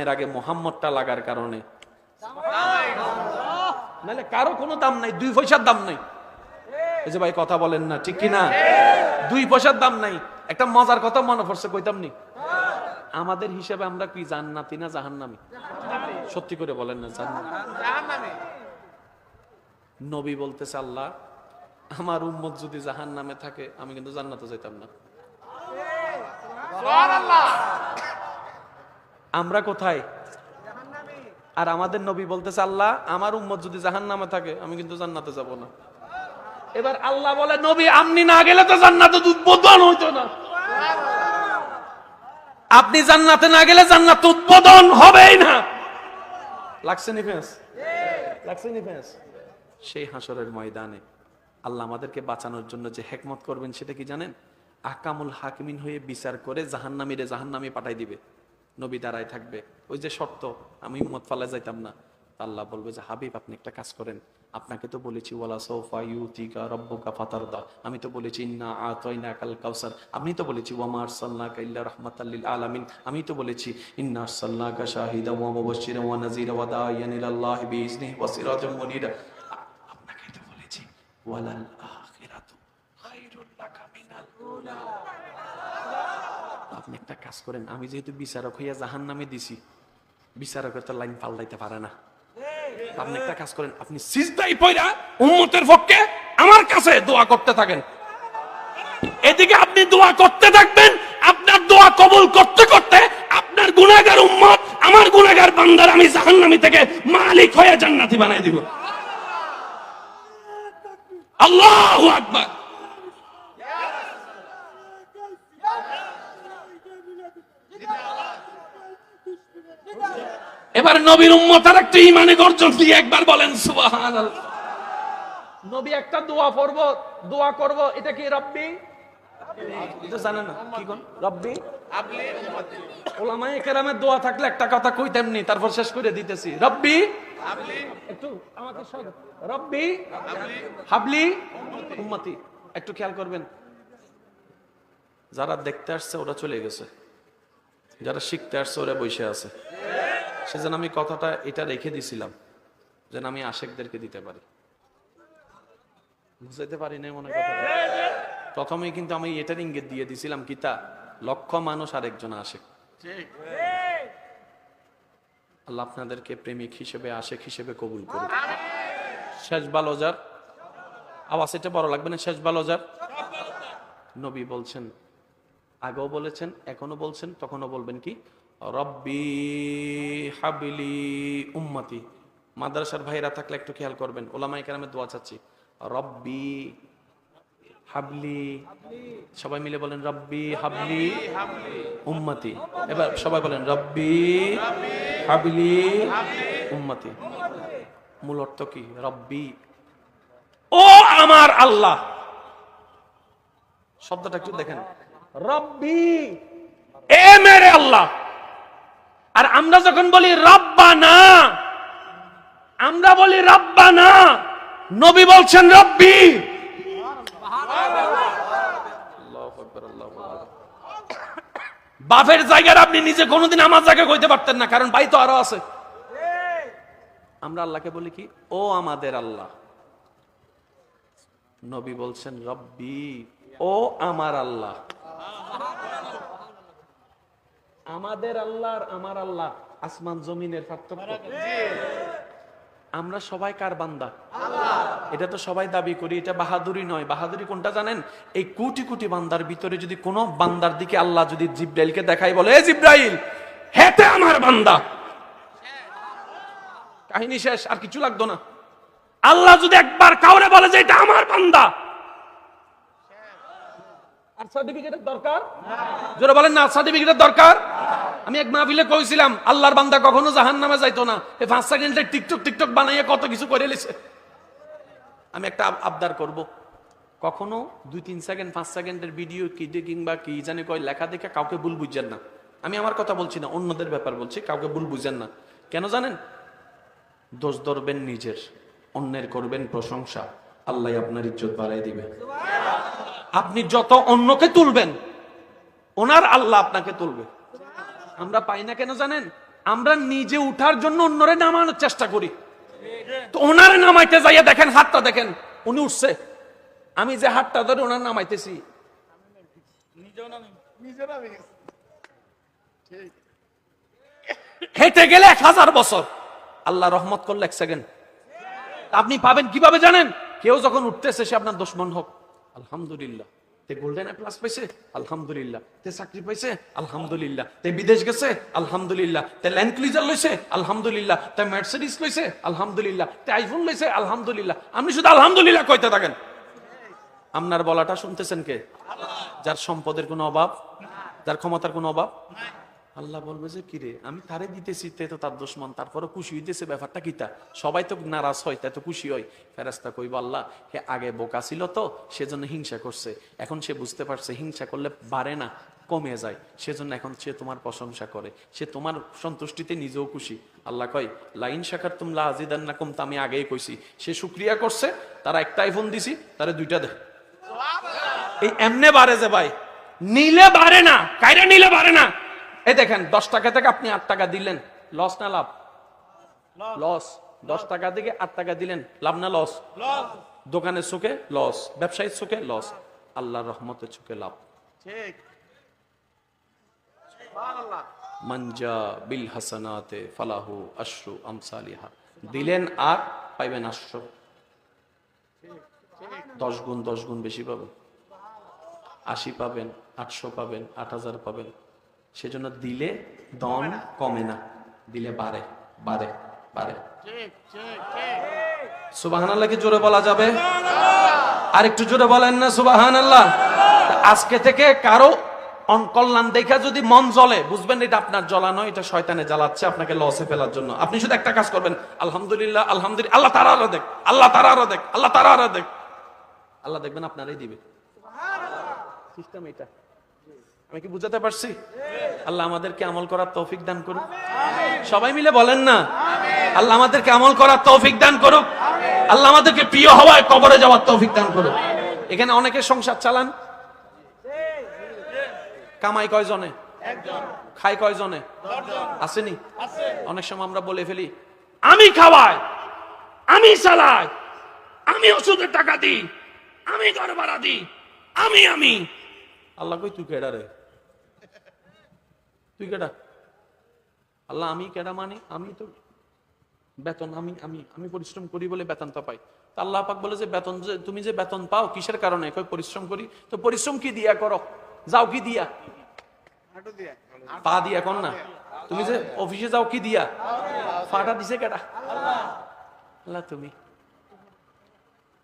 এর আগে মোহাম্মদটা লাগার কারণে। নাহলে কারও কোনো দাম নাই দুই পয়সার দাম নাই। এই যে ভাই কথা বলেন না ঠিক কি না দুই পয়সার দাম নাই। একটা মজার কথা মনে পড়ছে কইতাম নি? আমাদের হিসাবে আমরা কি জান্নাতি না জাহান্নামি? সত্যি করে বলেন না জান্নাত নবী বলতেছে আল্লাহ আমার উম্মত যদি জাহান নামে থাকে আমি কিন্তু জান্নাতে যেতাম না। আমরা কোথায়? আর আমাদের নবী বলতেছে, আল্লাহ, আমার উম্মত যদি জাহান নামে থাকে, আমি কিন্তু জান্নাতে যাব না। এবার আল্লাহ বলে, নবী আপনি না গেলে তো জান্নাতে উদ্বোধন হইতো না। আপনি জান্নাতে না গেলে জান্নাত উদ্বোধন হবেই না। লাগছে নি ফেঁস? লাগছে নি সেই হাসরের ময়দানে আল্লাহ আমাদেরকে বাঁচানোর জন্য যে হেকমত করবেন, সেটা কি জানেন? আকামুল হাকিমিন হয়ে বিচার করে জাহান্নামীরে জাহান্নামী পাঠাই দিবে। নবী দাঁড়ায় থাকবে। ওই যে শর্ত, আমি উম্মত ফালা যাইতাম না। আল্লাহ বলবে যে, হাবিব, আপনি একটা কাজ করেন। আপনাকে তো বলেছি, ওয়ালা সৌফা ইউতিকা রব্বুকা ফাতারদা আমি তো বলেছি, ইন্না আতাইনা কাল কাউসার আমি তো বলেছি ওয়ামা আরসালনাকা ইল্লা রাহমাতাল লিল আলামিন আমি তো বলেছি, ইন্না আরসালনাকা শাহিদা ওয়া মুবাশশিরা ওয়া নাযীরা ওয়া দাইয়ান ইলাল্লাহি বিইজনিহি ওয়া সিরাজাম মুনিরা আপনাকে তো বলেছি, ওয়ালাল আখিরাতু খায়রুল লাকা মিনাল উলা আপনি একটা কাজ করেন, আমি যেহেতু বিচারক হইয়া জাহান নামে দিছি, বিচারকের তো লাইন পাল্টাইতে পারে না। আপনি একটা কাজ করেন, আপনি সিজদাই পয়রা উম্মতের পক্ষে আমার কাছে দোয়া করতে থাকেন। এদিকে আপনি দোয়া করতে থাকবেন, আপনার দোয়া কবুল করতে করতে আপনার গুনাহগার উম্মত, আমার গুনাহগার বান্দার আমি জাহান্নামী থেকে মালিক হয়ে জান্নাতি বানাই দিব। আল্লাহু আকবার। এবার নবীর উম্মতার একটা ইমানে গর্জন দিয়ে একবার বলেন সুবহানাল্লাহ। নবী একটা দোয়া পড়ব দোয়া করব এটা কি রব্বি? এটা না কি কোন? রব্বি? ওলামায়ে কেরামের দোয়া থাকলে একটা কথা কইতেন নি তারপর শেষ করে দিতেছি। রব্বি? একটু আমাকে রব্বি? হাবলি? উম্মতি। একটু খেয়াল করবেন যারা দেখতে আসছে ওরা চলে গেছে। যারা শিখতে আসছে, ওরা বসে আছে। সেজন্য আমি কথাটা এটা রেখে দিছিলাম, যেন আমি আশেকদেরকে দিতে পারি। বুঝাইতে পারি না মনে কথা? প্রথমেই কিন্তু আমি এটার ইঙ্গিত দিয়ে দিছিলাম, কি তা, লক্ষ মানুষ আরেকজন আশেক। আল্লাহ আপনাদেরকে প্রেমিক হিসেবে, আশেক হিসেবে কবুল করুন শেষ বালোজার আওয়াজ এটা বড় লাগবে না? শেষ বালোজার নবী বলছেন আগেও বলেছেন এখনও বলছেন, তখনও বলবেন কি? রব্বি হাবিলি উম্মতি। মাদ্রাসার ভাইরা থাকলে একটু খেয়াল করবেন ওলামাই কেরামের দোয়া চাচ্ছি। রব্বি হাবলি, সবাই মিলে বলেন রব্বি হাবলি উম্মতি। এবার সবাই বলেন রব্বি হাবলি উম্মতি। মূল অর্থ কি? রব্বি। ও আমার আল্লাহ! শব্দটা একটু দেখেন। রব্বি। এ মেরে আল্লাহ। আর আমরা যখন বলি আমরা বলি নবী বলছেন রব্বি। বাপের জায়গার আপনি নিজে কোনোদিন আমার জায়গায় কইতে পারতেন না, কারণ ভাই তো আরও আছে। আমরা আল্লাহকে বলি কি? ও আমাদের আল্লাহ। নবী বলছেন রব্বি, ও আমার আল্লাহ। আমাদের আল্লাহ আমার আল্লাহ, আসমান জমিনের পার্থক্য। আমরা সবাই কার বান্দা? এটা তো সবাই দাবি করি, এটা বাহাদুরি নয়। বাহাদুরি কোনটা জানেন? এই কোটি কোটি বান্দার ভিতরে যদি কোনো বান্দার দিকে আল্লাহ যদি জিব্রাইলকে দেখাই বলে, এ জিব্রাইল হেতে আমার বান্দা। কাহিনী শেষ, আর কিছু লাগতো না। আল্লাহ যদি একবার কাউরে বলে যে, এটা আমার বান্দা সার্টিফিকেটের দরকার? বলেন, না, সার্টিফিকেটের দরকার? আমি এক কইছিলাম, আল্লাহর বান্দা কখনো জাহান নামে যাইতো না। এই পাঁচ সেকেন্ডের টিকটক টিকটক বানাইয়ে কত কিছু করে লিছে। আমি একটা আবদার করব। কখনো দুই, তিন সেকেন্ড, পাঁচ সেকেন্ডের ভিডিও কি কিংবা কি জানি কয় লেখা দেখে কাউকে ভুল বুঝছেন না। আমি আমার কথা বলছি না, অন্যদের ব্যাপার বলছি, কাউকে ভুল বুঝেন না। কেন জানেন? দোষ ধরবেন নিজের, অন্যের করবেন প্রশংসা। আল্লাহ আপনার ইজ্জত বাড়াই দিবে। আপনি যত অন্যকে তুলবেন, ওনার আল্লাহ আপনাকে তুলবে। আমরা পাই না কেন জানেন? আমরা নিজে উঠার জন্য অন্যরে নামানোর চেষ্টা করি। তো ওনারে নামাইতে যাইয়া দেখেন, হাতটা দেখেন, উনি উঠছে। আমি যে হাতটা ধরে ওনার নামাইতেছি। হেঁটে গেলে এক হাজার বছর। আল্লাহ রহমত করলে এক সেকেন্ড। আপনি পাবেন কীভাবে জানেন? কেউ যখন উঠতেছে, সে আপনার দুশ্মন হোক। আলহামদুলিল্লাহ। তে গোল্ডেন প্লাস পাইছে, আলহামদুলিল্লাহ। তে চাকরি পাইছে, আলহামদুলিল্লাহ। তে বিদেশ গেছে, আলহামদুলিল্লাহ। তে ল্যান্ড ক্লিজার লইছে, আলহামদুলিল্লাহ। তে মার্সিডিস লইছে, আলহামদুলিল্লাহ। তে আইফোন লইছে, আলহামদুলিল্লাহ। আপনি শুধু আলহামদুলিল্লাহ কইতে থাকেন। আপনার বলাটা শুনতেছেন কে? যার সম্পদের কোনো অভাব? যার ক্ষমতার কোনো অভাব? আল্লাহ বলবে যে, কিরে, আমি তারে দিতেছি, তে তো তার দুশ্মন, তারপরে খুশি হইতেছে, ব্যাপারটা কিতা সবাই তো নারাজ হয়, তাই তো খুশি হয়। ফেরাস্তা কইব, আল্লাহ, হে আগে বোকা ছিল তো, সেজন্য হিংসা করছে। এখন সে বুঝতে পারছে, হিংসা করলে বাড়ে না, কমে যায়। সেজন্য এখন সে তোমার প্রশংসা করে। সে তোমার সন্তুষ্টিতে নিজেও খুশি। আল্লাহ কয়, লাইন শাখার তুম লাজিদান না কম তো আমি আগেই কইছি। সে সুক্রিয়া করছে, তারা একটা আইফোন দিছি, তারা দুইটা দেয় এই এমনে বাড়ে যে ভাই, নিলে বাড়ে না, কাইরে নিলে বাড়ে না। এই দেখেন দশ টাকা থেকে আপনি আট টাকা দিলেন। লস না লাভ? লস দশ টাকা থেকে আট টাকা দিলেন। লাভ না লস দোকানের চোখে লস ব্যবসায়ীর চোখে লস আল্লাহর রহমতের চোখে লাভ। ঠিক। মঞ্জা বিল হাসানাতে ফালাহু আশ্রু আমসালিহা। দিলেন আর পাইবেন আশ্রু। দশ গুণ দশ গুণ বেশি পাবেন। আশি পাবেন আটশো পাবেন আট হাজার পাবেন। সেজন্য দিলে দন কমে না দিলে বাড়ে বাড়ে বাড়ে। ঠিক ঠিক ঠিক সুবাহান আল্লাহকে জোরে বলা যাবে? আর একটু জোরে বলেন না সুবাহান আল্লাহ আজকে থেকে কারও অনকল্যাণ দেখা যদি মন জ্বলে বুঝবেন এটা আপনার জ্বলা নয় এটা শয়তানে জ্বালাচ্ছে আপনাকে লসে ফেলার জন্য। আপনি শুধু একটা কাজ করবেন আলহামদুলিল্লাহ আলহামদুলিল্লাহ আল্লাহ তারা আরও দেখ আল্লাহ তারা আরও দেখ আল্লাহ তারা আরও দেখ। আল্লাহ দেখবেন আপনারাই দিবে। সিস্টেম এটা। আমি কি বুঝাতে পারছি? আল্লাহ আমাদেরকে আমল করার তৌফিক দান করুক। সবাই মিলে বলেন না? আল্লাহ আমাদেরকে আমল করার তৌফিক দান করুক। আল্লাহ আমাদেরকে প্রিয় হওয়ায় কবরে যাওয়ার তৌফিক দান করুক। এখানে অনেকে সংসার চালান। কামাই কয়জনে? খাই কয়জনে? আসেনি? অনেক সময় আমরা বলে ফেলি আমি খাওয়াই আমি চালাই আমি ওষুধের টাকা দিই আমি ঘর ভাড়া দিই আমি আমি। আল্লাহ কই তুই কেডা রে? তুই কেডা? আল্লাহ আমি কেডা মানে? আমি তো বেতন আমি আমি আমি পরিশ্রম করি বলে বেতনটা পাই। তা আল্লাহ পাক বলে যে বেতন যে তুমি যে বেতন পাও কিসের কারণে? কই পরিশ্রম করি। তো পরিশ্রম কি দিয়া করো? যাও কি দিয়া? পা দিয়া কোন না। তুমি যে অফিসে যাও কি দিয়া? ফাটা দিছে কেডা? আল্লাহ তুমি।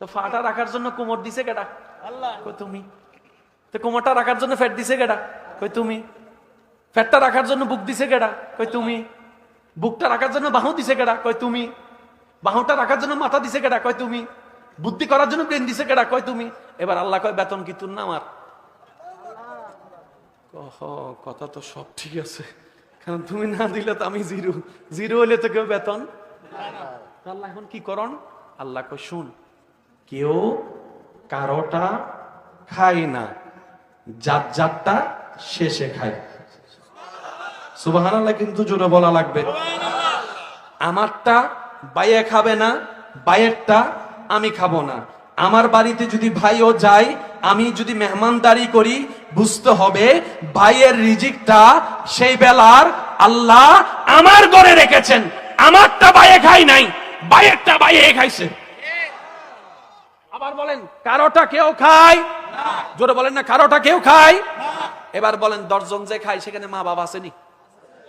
তো ফাটা রাখার জন্য কোমর দিছে কই তুমি। তো কোমরটা রাখার জন্য ফ্যাট দিছে কেডা? কই তুমি। ফ্যাটটা রাখার জন্য বুক দিছে কেডা? কই তুমি। বুকটা রাখার জন্য বাহু দিছে কেডা? কই তুমি। বাহুটা রাখার জন্য মাথা দিছে কেডা? কই তুমি। বুদ্ধি করার জন্য ব্রেন দিছে কেডা? কই তুমি। এবার আল্লাহ কয়, বেতন কি তুর না আমার? কথা তো সব ঠিক আছে। কারণ তুমি না দিলে তো আমি জিরো। জিরো হলে তো কেউ বেতন? আল্লাহ এখন কি করন আল্লাহ কয়, শুন, কেউ কারোটা খায় না। জাত জাতটা শেষে খায়। সুবাহান কিন্তু জোরে বলা লাগবে। আমারটা বাইয়ে খাবে না, বাইয়েরটা আমি খাব না। আমার বাড়িতে যদি ভাইও যায়, আমি যদি মেহমানদারি করি, বুঝতে হবে ভাইয়ের রিজিকটা সেই বেলার আল্লাহ আমার ঘরে রেখেছেন। আমারটা বাইয়ে খাই নাই, বাইয়েরটা বাইয়ে খাইছে। আবার বলেন, কারোটা কেউ খায়? জোরে বলেন না, কারোটা কেউ খায়? এবার বলেন, দশজন যে খায়, সেখানে মা বাবা আসেনি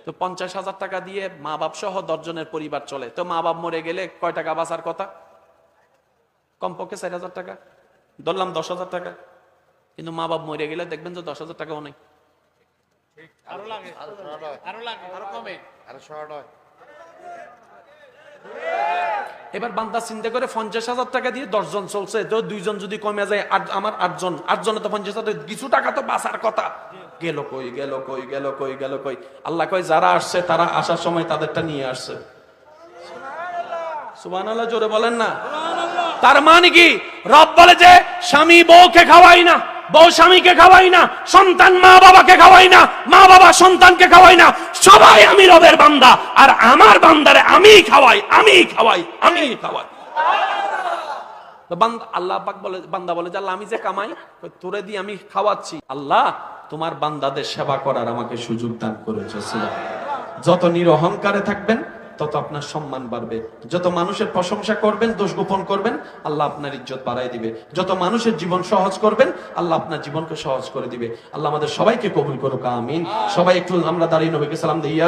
তো পঞ্চাশ হাজার টাকা দিয়ে মা বাপ সহ দশজনের পরিবার চলে। তো মা বাপ মরে গেলে কয় টাকা বাঁচার কথা? কমপক্ষে চার হাজার টাকা। ধরলাম দশ হাজার টাকা। কিন্তু মা বাপ মরে গেলে দেখবেন যে দশ হাজার টাকাও নেই। আরও লাগে। আরও লাগে। আরও কমে। আরও শর্ট হয় এবার বান্দা চিন্তা করে পঞ্চাশ হাজার টাকা দিয়ে দশজন চলছে। তো দুইজন যদি কমে যায় আট- আমার আটজন। আটজনে তো পঞ্চাশ হাজার কিছু টাকা তো বাঁচার কথা। গেল কই গেল কই গেল কই গেল কই? আল্লাহ কই যারা আসছে তারা আসার সময় তাদেরটা নিয়ে আসছে। সুবান আল্লাহ জোরে বলেন না। তার মানে কি? রব বলে যে স্বামী বউকে খাওয়াই না বউ স্বামীকে খাওয়াই না সন্তান মা বাবাকে খাওয়াই না মা বাবা সন্তানকে খাওয়াই না সবাই আমি রবের বান্দা আর আমার বান্দারে আমি খাওয়াই আমি খাওয়াই আমি খাওয়াই। আল্লাহ বলে, বান্দা বলে আল্লাহ, আমি যে কামাই তোরে দিয়ে আমি খাওয়াচ্ছি। আল্লাহ, তোমার বান্দাদের সেবা করার আমাকে সুযোগ দান যত নিরহংকারে থাকবেন, তত আপনার সম্মান বাড়বে। যত মানুষের প্রশংসা করবেন, দোষ গোপন করবেন, আল্লাহ আপনার ইজ্জত বাড়াই দিবে। যত মানুষের জীবন সহজ করবেন, আল্লাহ আপনার জীবনকে সহজ করে দিবে। আল্লাহ আমাদের সবাইকে কবুল করুক, আমিন। সবাই একটু আমরা দাঁড়িয়ে নবীকে সালাম দিই